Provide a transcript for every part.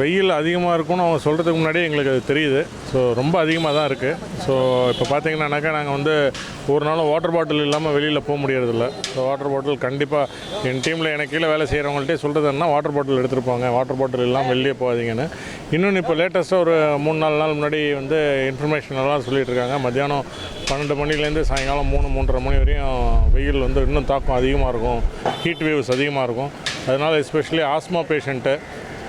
வெயில் அதிகமாக இருக்கும்னு அவங்க சொல்கிறதுக்கு முன்னாடியே எங்களுக்கு அது தெரியுது. ஸோ ரொம்ப அதிகமாக தான் இருக்குது ஸோ இப்போ பார்த்தீங்கன்னாக்கா நாங்கள் வந்து ஒரு நாளும் வாட்டர் பாட்டில் இல்லாமல் வெளியில் போக முடியறதில்ல. ஸோ வாட்டர் பாட்டில் கண்டிப்பாக என் டீமில் எனக்கு கீழே வேலை செய்கிறவங்கள்ட்டே சொல்கிறது என்ன வாட்டர் பாட்டில் எடுத்துருப்பாங்க. வாட்டர் பாட்டில் இல்லாமல் வெளியே போகாதீங்கன்னு. இன்னொன்று இப்போ லேட்டஸ்ட்டாக ஒரு மூணு நாலு நாள் முன்னாடி வந்து இன்ஃபர்மேஷன் எல்லாம் இருக்காங்க. மத்தியானம் பன்னெண்டு மணிலேருந்து சாயங்காலம் மூணு மூன்றரை மணி வரையும் வெயில் வந்து இன்னும் தாக்கம் அதிகமாக இருக்கும். ஹீட் வேவ்ஸ் அதிகமாக இருக்கும். அதனால் especially asthma patient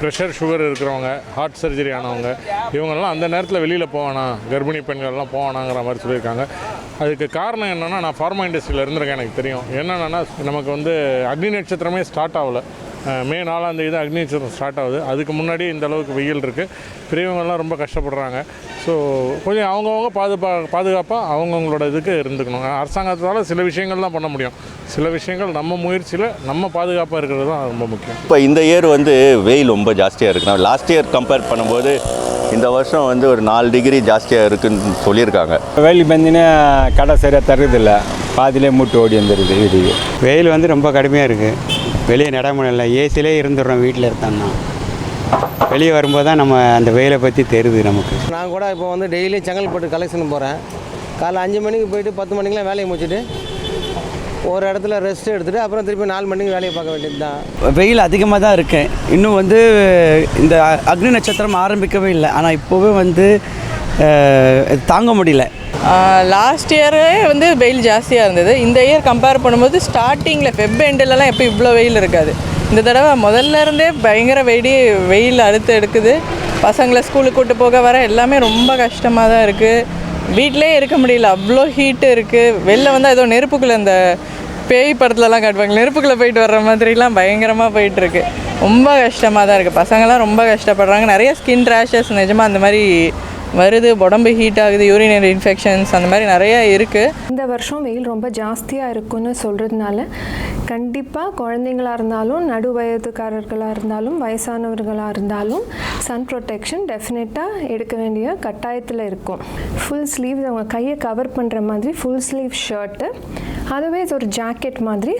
pressure sugar இருக்கிறவங்க ஹார்ட் சர்ஜரி ஆனவங்க இவங்கெல்லாம் அந்த நேரத்தில் வெளியில் போவானா கர்ப்பிணி பெண்கள்லாம் போவானாங்கிற மாதிரி சொல்லியிருக்காங்க. அதுக்கு காரணம் என்னென்னா நான் ஃபார்மா இண்டஸ்ட்ரியில் இருந்திருக்கேன் எனக்கு தெரியும். என்னென்னா நமக்கு வந்து அக்னி நட்சத்திரமே ஸ்டார்ட் ஆகலை. மே நாலாம் தேதி தான் அக்னிச்சரம் ஸ்டார்ட் ஆகுது. அதுக்கு முன்னாடி இந்த அளவுக்கு வெயில் இருக்குது பெரியவங்கள்லாம் ரொம்ப கஷ்டப்படுறாங்க. ஸோ கொஞ்சம் அவங்கவுங்க பாதுகா பாதுகாப்பாக அவங்கவுங்களோட இதுக்கு இருந்துக்கணும். அரசாங்கத்தால் சில விஷயங்கள்லாம் பண்ண முடியும். சில விஷயங்கள் நம்ம முயற்சியில் நம்ம பாதுகாப்பாக இருக்கிறது தான் ரொம்ப முக்கியம். இப்போ இந்த இயர் வந்து வெயில் ரொம்ப ஜாஸ்தியாக இருக்கு. லாஸ்ட் இயர் கம்பேர் பண்ணும்போது இந்த வருஷம் வந்து ஒரு நாலு டிகிரி ஜாஸ்தியாக இருக்குன்னு சொல்லியிருக்காங்க. வெயில் பந்தினா கடை சரியாக தருதில்லை பாதியிலே மூட்டு ஓடி வந்துடுது வீடுக்கு வெயில் வந்து ரொம்ப கடுமையாக இருக்குது வெளியே நட முடியல ஏசிலே இருந்துடுறோம் வீட்டில் இருந்தோம்னா. வெளியே வரும்போது தான் நம்ம அந்த வெயிலை பற்றி தெரியுது நமக்கு. நான் கூட இப்போ வந்து டெய்லி செங்கல்பட்டு கலெக்ஷன் போகிறேன் காலைல அஞ்சு மணிக்கு போயிட்டு பத்து மணிக்கெலாம் வேலையை முடிச்சுட்டு ஒரு இடத்துல ரெஸ்ட் எடுத்துகிட்டு அப்புறம் திருப்பி நாலு மணிக்கு வேலையை பார்க்க வேண்டியது தான். வெயில் அதிகமாக தான் இருக்கு. இன்னும் வந்து இந்த அக்னி நட்சத்திரம் ஆரம்பிக்கவே இல்லை. ஆனால் இப்போவே வந்து தாங்க முடியல. லாஸ்ட் இயரே வந்து வெயில் ஜாஸ்தியாக இருந்தது. இந்த இயர் கம்பேர் பண்ணும்போது ஸ்டார்டிங்கில் ஃபெப் எண்டிலலாம் எப்போ இவ்வளோ வெயில் இருக்காது. இந்த தடவை முதல்ல இருந்தே பயங்கர வெடி வெயில் அழுத்து எடுக்குது. பசங்களை ஸ்கூலுக்கு கூட்டு போக வர எல்லாமே ரொம்ப கஷ்டமாக தான் இருக்குது வீட்டிலே இருக்க முடியல. அவ்வளோ ஹீட்டு இருக்குது வெளில வந்து ஏதோ நெருப்புக்குள்ளே இந்த பேய் படத்துலலாம் காட்டுவாங்க நெருப்புக்குள்ளே போயிட்டு வர்ற மாதிரிலாம் பயங்கரமாக போயிட்டுருக்கு ரொம்ப கஷ்டமாக தான் இருக்குது பசங்களாம் ரொம்ப கஷ்டப்படுறாங்க. நிறைய ஸ்கின் ரேஷஸ் நிஜமாக அந்த மாதிரி வருது உடம்பு ஹீட் ஆகுது யூரினரி இன்ஃபெக்ஷன்ஸ் அந்த மாதிரி நிறைய இருக்குது இந்த வருஷம் வெயில் ரொம்ப ஜாஸ்தியாக இருக்குன்னு சொல்கிறதுனால கண்டிப்பாக குழந்தைங்களாக இருந்தாலும் நடு வயதுக்காரர்களாக இருந்தாலும் வயசானவர்களாக இருந்தாலும் சன் ப்ரொடெக்ஷன் டெஃபினட்டாக எடுக்க வேண்டிய கட்டாயத்தில் இருக்கும். ஃபுல் ஸ்லீவ் அவங்க கையை கவர் பண்ணுற மாதிரி ஃபுல் ஸ்லீவ் ஷர்ட்டு அதர்வைஸ் ஒரு ஜாக்கெட் மாதிரி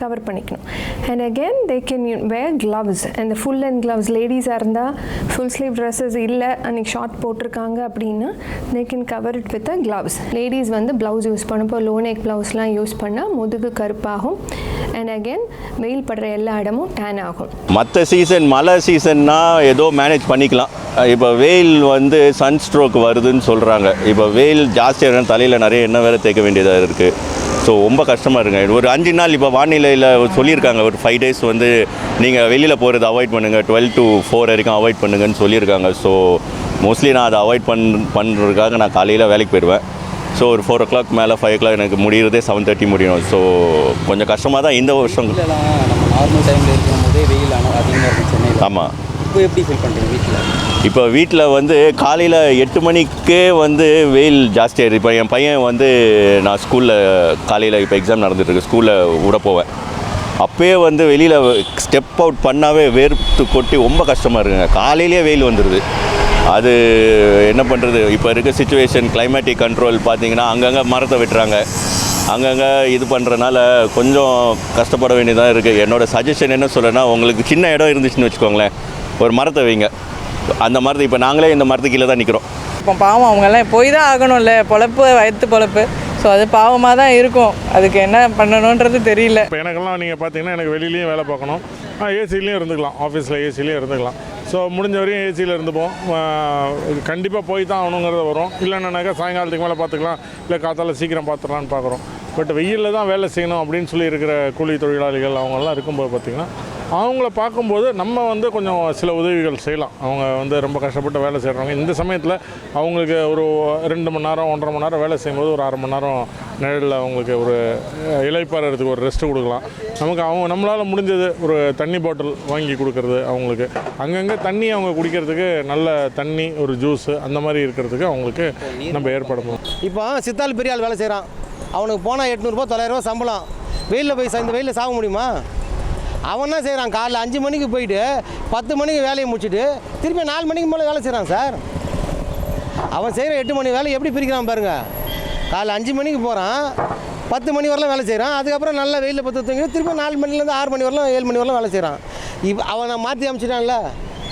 கவர் பண்ணிக்கணும். And again they can wear gloves அந்த ஃபுல் அண்ட் க்ளவ்ஸ் லேடிஸாக இருந்தால் ஃபுல் ஸ்லீவ் ட்ரெஸ்ஸஸ் இல்லை அன்றைக்கி ஷார்ட் போட்டிருக்காங்க அப்படின்னா they can cover it with a gloves ladies வந்து ப்ளவுஸ் யூஸ் பண்ணப்போ லோ நெக் ப்ளவுஸ்லாம் யூஸ் பண்ணால் முதுகு கருப்பாகும். அண்ட் அகெயின் வெயில் படுற எல்லா இடமும் டேன் ஆகும். மற்ற சீசன் மழை சீசன்னா ஏதோ மேனேஜ் பண்ணிக்கலாம். இப்போ வெயில் வந்து சன் ஸ்ட்ரோக் வருதுன்னு சொல்கிறாங்க இப்போ வெயில் ஜாஸ்தியாக தலையில் நிறைய எண்ணெய் வேறு தேய்க்க வேண்டியதாக இருக்குது ஸோ ரொம்ப கஷ்டமாக இருக்குங்க. ஒரு அஞ்சு நாள் இப்போ வானிலையில் சொல்லியிருக்காங்க. ஒரு ஃபைவ் டேஸ் வந்து நீங்கள் வெளியில் போகிறது அவாய்ட் பண்ணுங்கள் டுவெல் டு ஃபோர் வரைக்கும் அவாய்ட் பண்ணுங்கன்னு சொல்லியிருக்காங்க. ஸோ மோஸ்ட்லி நான் அதை அவாய்ட் பண் பண்ணுறதுக்காக நான் காலையில் வேலைக்கு போயிடுவேன். ஸோ ஒரு ஃபோர் ஓ கிளாக் மேலே ஃபைவ் ஓ கிளாக் எனக்கு முடிகிறதே செவன் தேர்ட்டி முடியும் ஸோ கொஞ்சம் கஷ்டமாக தான் இந்த வருஷம் நார்மல் டைமில் இருக்கும் போதே வெயில் அதிகமாக இருக்கும் சென்னையில். ஆமாம் இப்போ எப்படி ஃபீல் பண்ணுறீங்க வீட்டில் இப்போ வீட்டில் வந்து காலையில் எட்டு மணிக்கே வந்து வெயில் ஜாஸ்தியாகிடுது இப்போ என் பையன் வந்து நான் ஸ்கூலில் காலையில் இப்போ எக்ஸாம் நடந்துகிட்ருக்கு ஸ்கூலில் விட போவேன். அப்போயே வந்து வெளியில் ஸ்டெப் அவுட் பண்ணாவே வேர்த்து கொட்டி ரொம்ப கஷ்டமாக இருக்குங்க. காலையிலேயே வெயில் வந்துடுது அது என்ன பண்ணுறது இப்போ இருக்க சுச்சுவேஷன் கிளைமேட்டிக் கண்ட்ரோல் பார்த்தீங்கன்னா அங்கங்கே மரத்தை வெட்டுறாங்க. அங்கங்கே இது பண்ணுறனால கொஞ்சம் கஷ்டப்பட வேண்டியதாக இருக்குது என்னோடய சஜஷன் என்ன சொல்கிறேன்னா உங்களுக்கு சின்ன இடம் இருந்துச்சுன்னு வச்சுக்கோங்களேன். ஒரு மரத்தை வைங்க. அந்த மரத்தை இப்போ நாங்களே இந்த மரத்துக்கு கீழே தான் நிற்கிறோம் இப்போ பாவம் அவங்கெல்லாம் போய் தான் ஆகணும்ல. பொழப்பு வயிற்று பொழப்பு. ஸோ அது பாவமாக தான் இருக்கும். அதுக்கு என்ன பண்ணணுன்றது தெரியல. இப்போ எனக்கெல்லாம் நீங்கள் பார்த்தீங்கன்னா எனக்கு வெளியிலையும் வேலை பார்க்கணும். ஏசிலையும் இருந்துக்கலாம். ஆஃபீஸில் ஏசிலையும் இருந்துக்கலாம். ஸோ முடிஞ்ச வரையும் ஏசியில் இருந்துப்போம். கண்டிப்பாக போய் தான் ஆகணுங்கிறது வரும். இல்லைன்னாக்கா சாயங்காலத்துக்கு மேலே பார்த்துக்கலாம் இல்லை காத்தால சீக்கிரம் பார்த்துடலான்னு பார்க்குறோம் பட் வெயிலில் தான் வேலை செய்யணும் அப்படின்னு சொல்லி இருக்கிற கூலி தொழிலாளிகள் அவங்கெல்லாம் இருக்கும்போது பார்த்திங்கன்னா அவங்கள பார்க்கும்போது நம்ம வந்து கொஞ்சம் சில உதவிகள் செய்யலாம். அவங்க வந்து ரொம்ப கஷ்டப்பட்டு வேலை செய்கிறவங்க இந்த சமயத்தில் அவங்களுக்கு ஒரு ரெண்டு மணி நேரம் ஒன்றரை மணி நேரம் வேலை செய்யும்போது ஒரு அரை மணி நேரம் நிழலில் அவங்களுக்கு ஒரு அஹ், ஒரு ரெஸ்ட் கொடுக்கலாம். நமக்கு அவங்க நம்மளால் முடிஞ்சது ஒரு தண்ணி பாட்டில் வாங்கி கொடுக்கறது அவங்களுக்கு. அங்கங்கே தண்ணி அவங்க குடிக்கிறதுக்கு நல்ல தண்ணி ஒரு ஜூஸு அந்த மாதிரி இருக்கிறதுக்கு அவங்களுக்கு நம்ம ஏற்படுத்தணும் இப்போ சித்தாள் பெரியால் வேலை செய்கிறான் அவனுக்கு போனால் எட்நூறுபா தொள்ளாயிரரூபா சம்பளம். வெயிலில் போய் இந்த வெயிலில் சாக முடியுமா? அவன் என்ன செய்கிறான் காலைல அஞ்சு மணிக்கு போயிட்டு பத்து மணிக்கு வேலையை முடிச்சுட்டு திருப்பி நாலு மணிக்கு மேலே வேலை செய்கிறான் சார். அவன் செய்கிற எட்டு மணி வேலை எப்படி பிரிக்கிறான் பாருங்க. காலைல அஞ்சு மணிக்கு போகிறான் பத்து மணி வரலாம் வேலை செய்கிறான் அதுக்கப்புறம் நல்லா வெயிலில் பத்து தூங்கி திருப்பி நாலு மணிலேருந்து ஆறு மணி வரலாம் ஏழு மணி வரலாம் வேலை செய்கிறான் இப்போ அவனை மாற்றி அமைச்சிட்டான்ல.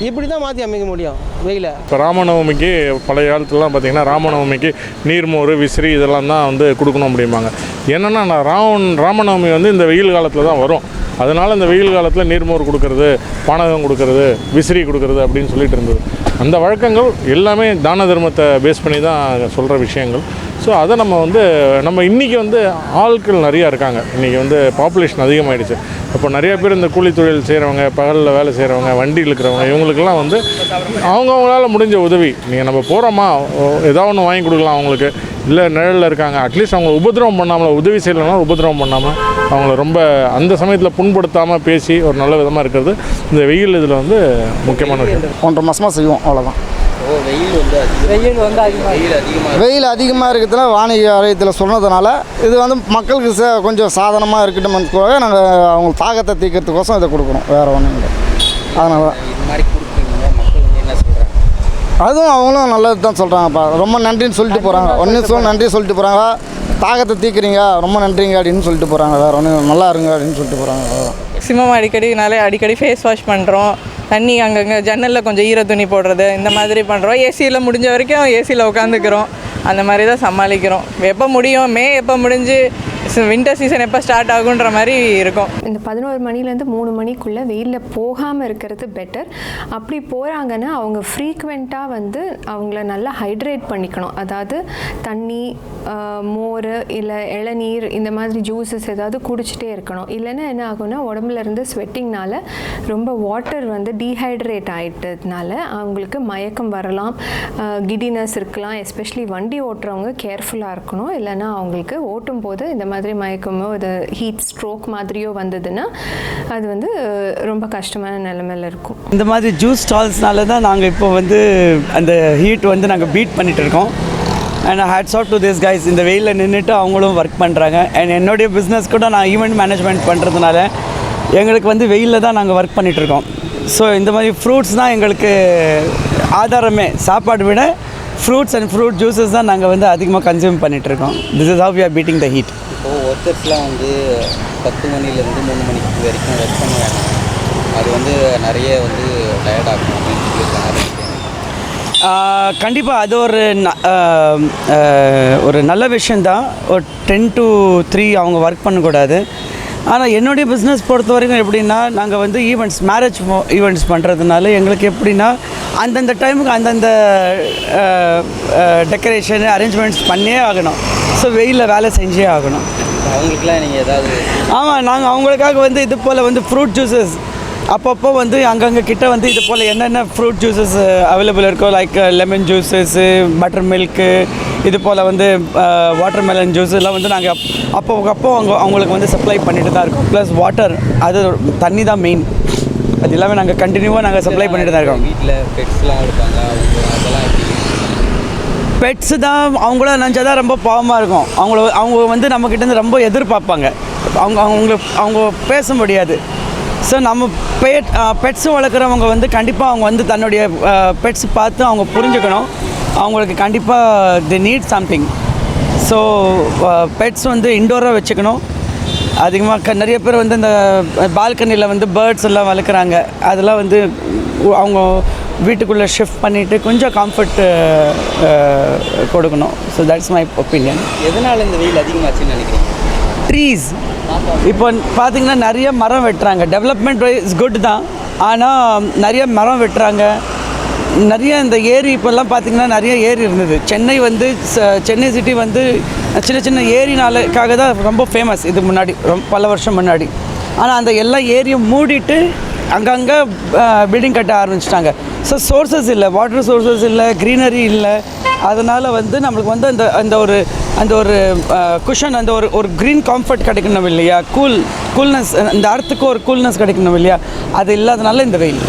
இப்படி தான் மாற்றி அமைக்க முடியும் வெயில. இப்போ ராமநவமிக்கு பழைய காலத்துலலாம் பார்த்தீங்கன்னா ராமநவமிக்கு நீர்மோர் விசிறி இதெல்லாம் தான் வந்து கொடுக்கணும் அப்படிம்பாங்க. என்னென்னா நான் ராமன் ராமநவமி வந்து இந்த வெயில் காலத்தில் தான் வரும். அதனால் இந்த வெயில் காலத்தில் நீர்மோர் கொடுக்கறது பானகம் கொடுக்கறது விசிறி கொடுக்கறது அப்படின்னு சொல்லிட்டு இருந்தது. அந்த வழக்கங்கள் எல்லாமே தான தர்மத்தை பேஸ் பண்ணி தான் சொல்கிற விஷயங்கள். ஸோ அதை நம்ம வந்து நம்ம இன்றைக்கி வந்து ஆட்கள் நிறையா இருக்காங்க. இன்றைக்கி வந்து பாப்புலேஷன் அதிகமாகிடுச்சு இப்போ நிறைய பேர் இந்த கூலி தொழில் செய்கிறவங்க பகலில் வேலை செய்கிறவங்க வண்டி இழுக்கிறவங்க இவங்களுக்கெல்லாம் வந்து அவங்கவுங்களால் முடிஞ்ச உதவி. நீங்கள் நம்ம போகிறோமா ஏதாவது ஒன்று வாங்கி கொடுக்கலாம் அவங்களுக்கு. இல்லை நிழலில் இருக்காங்க. அட்லீஸ்ட் அவங்க உபதிரவம் பண்ணாமல் உதவி செய்யலைன்னா உபதிரவம் பண்ணாமல் அவங்கள ரொம்ப அந்த சமயத்தில் புண்படுத்தாமல் பேசி ஒரு நல்ல விதமாக இருக்கிறது இந்த வெயில் இதில் வந்து முக்கியமான விஷயம். ஒன்றரை மாதமாக செய்வோம் அவ்வளோதான் வெயில் வந்து அதிகமாக வெயில் அதிகமாக இருக்கிறதுல வானிலை ஆலயத்தில் சொன்னதுனால இது வந்து மக்களுக்கு ச கொஞ்சம் சாதனமாக இருக்கட்டும்னு நாங்கள் அவங்க தாகத்தை தீர்க்கறதுக்கோசம் இதை கொடுக்குறோம் வேறு ஒன்றும் இல்லை. அதனால அதுவும் அவங்களும் நல்லது தான் சொல்கிறாங்கப்பா ரொம்ப நன்றின்னு சொல்லிட்டு போகிறாங்க ஒன்று சொல் நன்றி சொல்லிட்டு போகிறாங்க தாகத்தை தீர்க்குறீங்க ரொம்ப நன்றிங்க அப்படின்னு சொல்லிட்டு போகிறாங்க வேறு ஒன்றும் நல்லா இருங்க அப்படின்னு சொல்லிட்டு போகிறாங்க மேக்ஸிமம் அடிக்கடினாலே அடிக்கடி ஃபேஸ் வாஷ் பண்ணுறோம் தண்ணி அங்கங்கே ஜன்னலில் கொஞ்சம் ஈர துணி போடுறது இந்த மாதிரி பண்ணுறோம் ஏசியில் முடிஞ்ச வரைக்கும் ஏசியில் உட்காந்துக்கிறோம். அந்த மாதிரி தான் சமாளிக்கிறோம். எப்போ முடியும்? மே எப்போ முடிஞ்சு? வின்டர் சீசன் எப்போ ஸ்டார்ட் ஆகுன்ற மாதிரி இருக்கும். இந்த பதினோரு மணிலேருந்து மூணு மணிக்குள்ளே வெயிலில் போகாமல் இருக்கிறது பெட்டர் அப்படி போகிறாங்கன்னா அவங்க ஃப்ரீக்வெண்ட்டாக வந்து அவங்கள நல்லா ஹைட்ரேட் பண்ணிக்கணும். அதாவது தண்ணி மோர் இல்லை இளநீர் இந்த மாதிரி ஜூஸஸ் ஏதாவது குடிச்சிட்டே இருக்கணும். இல்லைன்னா என்ன ஆகும்னா உடம்புல இருந்து ஸ்வெட்டிங்னால ரொம்ப வாட்டர் வந்து டீஹைட்ரேட் ஆகிட்டதுனால அவங்களுக்கு மயக்கம் வரலாம். கிடினஸ் இருக்கலாம். எஸ்பெஷலி வண்டி ஓட்டுறவங்க கேர்ஃபுல்லாக இருக்கணும். இல்லைன்னா அவங்களுக்கு ஓட்டும் போது இந்த மாதிரி மயக்கமோ இது ஹீட் ஸ்ட்ரோக் மாதிரியோ வந்ததுன்னா அது வந்து ரொம்ப கஷ்டமான நிலைமையில இருக்கும். இந்த மாதிரி ஜூஸ் ஸ்டால்ஸ்னால தான் நாங்கள் இப்போ வந்து அந்த ஹீட் வந்து நாங்கள் பீட் பண்ணிட்டு இருக்கோம். And hats off to this guys இந்த வெயிலில் நின்றுட்டு அவங்களும் ஒர்க் பண்ணுறாங்க அண்ட் என்னுடைய பிஸ்னஸ் கூட நான் ஈவெண்ட் மேனேஜ்மெண்ட் பண்ணுறதுனால எங்களுக்கு வந்து வெயிலில் தான் நாங்கள் ஒர்க் பண்ணிகிட்ருக்கோம் ஸோ இந்த மாதிரி ஃப்ரூட்ஸ் தான் எங்களுக்கு ஆதாரமே. சாப்பாடு விட ஃப்ரூட்ஸ் அண்ட் ஃப்ரூட் ஜூஸஸ் தான் நாங்கள் வந்து அதிகமாக கன்சியூம் பண்ணிகிட்ருக்கோம் this is how we are beating the heat. இப்போது ஒர்க்கர்ஸ்லாம் வந்து பத்து மணிலேருந்து மூணு மணிக்கு வரைக்கும் ஒர்க் பண்ணுவாங்க. அது வந்து நிறைய வந்து டயர்ட் ஆகும் அப்படின்னு சொல்லியிருக்காங்க கண்டிப்பாக அது ஒரு ஒரு நல்ல விஷயந்தான் ஒரு டென் டு த்ரீ அவங்க ஒர்க் பண்ணக்கூடாது. ஆனால் என்னுடைய பிஸ்னஸ் பொறுத்த வரைக்கும் எப்படின்னா நாங்கள் வந்து ஈவெண்ட்ஸ் மேரேஜ் ஈவெண்ட்ஸ் பண்ணுறதுனால எங்களுக்கு எப்படின்னா அந்தந்த டைமுக்கு அந்தந்த டெக்கரேஷன் அரேஞ்ச்மெண்ட்ஸ் பண்ணியே ஆகணும். ஸோ வெயிலில் வேலை செஞ்சே ஆகணும். அவங்களுக்குலாம் நீங்கள் ஏதாவது ஆமாம் நாங்கள் அவங்களுக்காக வந்து இது போல் வந்து ஃப்ரூட் ஜூஸஸ் அப்பப்போ வந்து அங்கங்கே கிட்ட வந்து இது போல் என்னென்ன ஃப்ரூட் ஜூஸஸ் அவைலபிள் இருக்கோ like lemon juices butter milk இது போல் வந்து வாட்டர் மெலன் ஜூஸ் எல்லாம் வந்து நாங்கள் அப்போ அப்போ அவங்க அவங்களுக்கு வந்து சப்ளை பண்ணிட்டு தான் இருக்கோம். ப்ளஸ் வாட்டர் அது தண்ணி தான் மெயின் அது எல்லாமே நாங்கள் கண்டினியூவாக நாங்கள் சப்ளை பண்ணிட்டு தான் இருக்கோம். வீட்டில் பெட்ஸ்லாம் இருப்பாங்க அதெல்லாம் பெட்ஸ் தான் அவங்கள நினச்சா தான் ரொம்ப பாவமாக இருக்கும். அவங்கள அவங்க வந்து நம்மக்கிட்டேருந்து ரொம்ப எதிர்பார்ப்பாங்க. அவங்க அவங்க அவங்க பேச முடியாது. ஸோ நம்ம பெட் பெட்ஸ் வளர்க்குறவங்க வந்து கண்டிப்பாக அவங்க வந்து தன்னுடைய பெட்ஸ் பார்த்து அவங்க புரிஞ்சுக்கணும். அவங்களுக்கு கண்டிப்பாக the need something so pets வந்து இன்டோராக வச்சுக்கணும். அதிகமாக நிறைய பேர் வந்து இந்த பால்கனியில் வந்து பேர்ட்ஸ் எல்லாம் வளர்க்குறாங்க. அதெல்லாம் வந்து அவங்க வீட்டுக்குள்ளே ஷிஃப்ட் பண்ணிவிட்டு கொஞ்சம் கம்ஃபர்ட் கொடுக்கணும். ஸோ தட்ஸ் மை ஒப்பீனியன் எதனால் இந்த வெயில் அதிகமாச்சுன்னு நினைக்கிறீங்க? ட்ரீஸ் இப்போ பார்த்தீங்கன்னா நிறைய மரம் வெட்டுறாங்க. டெவலப்மெண்ட் இஸ் குட் தான். ஆனால் நிறைய மரம் வெட்டுறாங்க. நிறைய இந்த ஏரி இப்போல்லாம் பார்த்தீங்கன்னா நிறைய ஏரி இருந்தது. சென்னை வந்து ச- சென்னை சிட்டி வந்து சின்ன சின்ன ஏரினாலுக்காக தான் ரொம்ப ஃபேமஸ் இது முன்னாடி ரொம்ப பல வருஷம் முன்னாடி. ஆனால் அந்த எல்லா ஏரியும் மூடிட்டு அங்கங்கே பில்டிங் கட்ட ஆரம்பிச்சிட்டாங்க. ஸோ சோர்சஸ் இல்லை வாட்டர் சோர்சஸ் இல்லை க்ரீனரி இல்லை. அதனால் வந்து நம்மளுக்கு வந்து அந்த அந்த ஒரு அந்த ஒரு குஷன் அந்த ஒரு ஒரு க்ரீன் காம்ஃபர்ட் கிடைக்கணும் இல்லையா? கூல் கூல்னஸ் இந்த அர்த்துக்கு ஒரு கூல்னஸ் கிடைக்கணும் இல்லையா? அது இல்லாதனால இந்த வெயில்.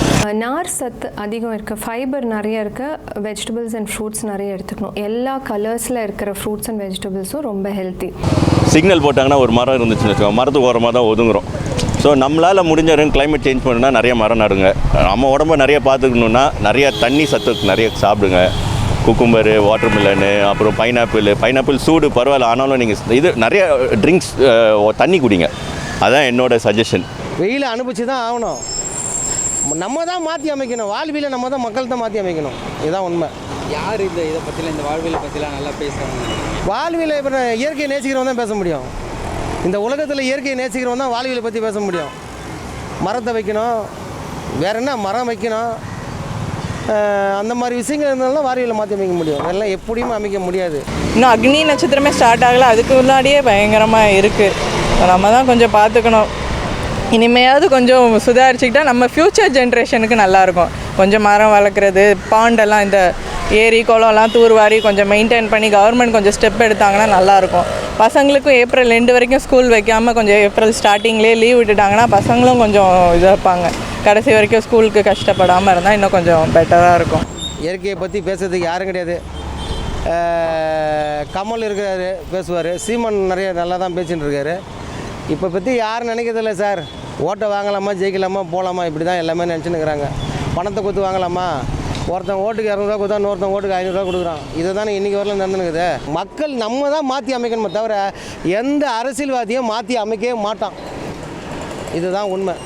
நார் சத்து அதிகம் இருக்குது ஃபைபர் நிறைய இருக்கு. வெஜிடபிள்ஸ் அண்ட் ஃப்ரூட்ஸ் நிறைய எடுத்துக்கணும். எல்லா கலர்ஸில் இருக்கிற ஃப்ரூட்ஸ் அண்ட் வெஜிடபிள்ஸும் ரொம்ப ஹெல்த்தி சிக்னல் போட்டாங்கன்னா ஒரு மரம் இருந்துச்சுன்னு வச்சுக்கோங்க மரத்துக்கு ஓரமாக தான் ஒதுங்குறோம். ஸோ நம்மளால் முடிஞ்ச climate சேஞ்ச் பண்ணணும்னா நிறைய மரம் நடுங்க. நம்ம உடம்ப நிறைய பார்த்துக்கணுன்னா நிறைய தண்ணி சத்து நிறைய சாப்பிடுங்க. குக்கும்பரு வாட்டர் மில்லனு அப்புறம் பைனாப்பிள் பைனாப்பிள் சூடு பரவாயில்ல ஆனாலும் நீங்கள் இது நிறைய ட்ரிங்க்ஸ் தண்ணி குடிங்க. அதான் என்னோட சஜஷன் வெயிலை அனுபவிச்சு தான் ஆகணும். நம்ம தான் மாற்றி அமைக்கணும். வாழ்வியலை நம்ம தான் மக்கள் தான் மாற்றி அமைக்கணும். இதுதான் உண்மை. யார் இந்த இதை பற்றிலாம் இந்த வாழ்வியலை பற்றிலாம் நல்லா பேசுகிறாங்க வாழ்வியலை இப்போ நான் இயற்கையை நேசிக்கிறவன் தான் பேச முடியும். இந்த உலகத்தில் இயற்கையை நேசிக்கிறவன் தான் வாழ்வியலை பற்றி பேச முடியும். மரத்தை வைக்கணும். வேற என்ன? மரம் வைக்கணும். அந்த மாதிரி விஷயங்கள் இருந்தாலும் வாரியில் மாற்றி அமைக்க முடியும். அதெல்லாம் எப்படியும் அமைக்க முடியாது. இன்னும் அக்னி நட்சத்திரமே ஸ்டார்ட் ஆகலை. அதுக்கு முன்னாடியே பயங்கரமாக இருக்குது நம்ம தான் கொஞ்சம் பார்த்துக்கணும். இனிமையாவது கொஞ்சம் சுதாரிச்சுக்கிட்டா நம்ம ஃப்யூச்சர் ஜென்ரேஷனுக்கு நல்லாயிருக்கும். கொஞ்சம் மரம் வளர்க்குறது பாண்டெல்லாம் இந்த ஏரி குளம்லாம் தூர்வாரி கொஞ்சம் மெயின்டைன் பண்ணி கவர்மெண்ட் கொஞ்சம் ஸ்டெப் எடுத்தாங்கன்னா நல்லாயிருக்கும். பசங்களுக்கும் ஏப்ரல் ரெண்டு வரைக்கும் ஸ்கூல் வைக்காமல் கொஞ்சம் ஏப்ரல் ஸ்டார்டிங்லேயே லீவ் விட்டுட்டாங்கன்னா பசங்களும் கொஞ்சம் இதாக இருப்பாங்க கடைசி வரைக்கும் ஸ்கூலுக்கு கஷ்டப்படாமல் இருந்தால் இன்னும் கொஞ்சம் பெட்டராக இருக்கும். இயற்கையை பற்றி பேசுறதுக்கு யாரும் கிடையாது. கமல் இருக்கிறாரு பேசுவார். சீமன் நிறைய நல்லா தான் பேசிகிட்டு இருக்காரு. இப்போ பற்றி யாரும் நினைக்கிறதில்ல சார். ஓட்டை வாங்கலாமா ஜெயிக்கலாமா போகலாமா இப்படி தான் எல்லாமே நினச்சின்னு இருக்கிறாங்க. பணத்தை கொடுத்து வாங்கலாமா? ஒருத்தன் ஓட்டுக்கு இரநூறுவா கொடுத்தா இன்னொருத்தன் ஓட்டுக்கு ஐநூறுரூவா கொடுக்குறான். இதை தானே இன்றைக்கி வரல நடந்துனுக்குது. மக்கள் நம்ம தான் மாற்றி அமைக்கணுமே தவிர எந்த அரசியல்வாதியும் மாற்றி அமைக்கவே மாட்டான். இதுதான் உண்மை.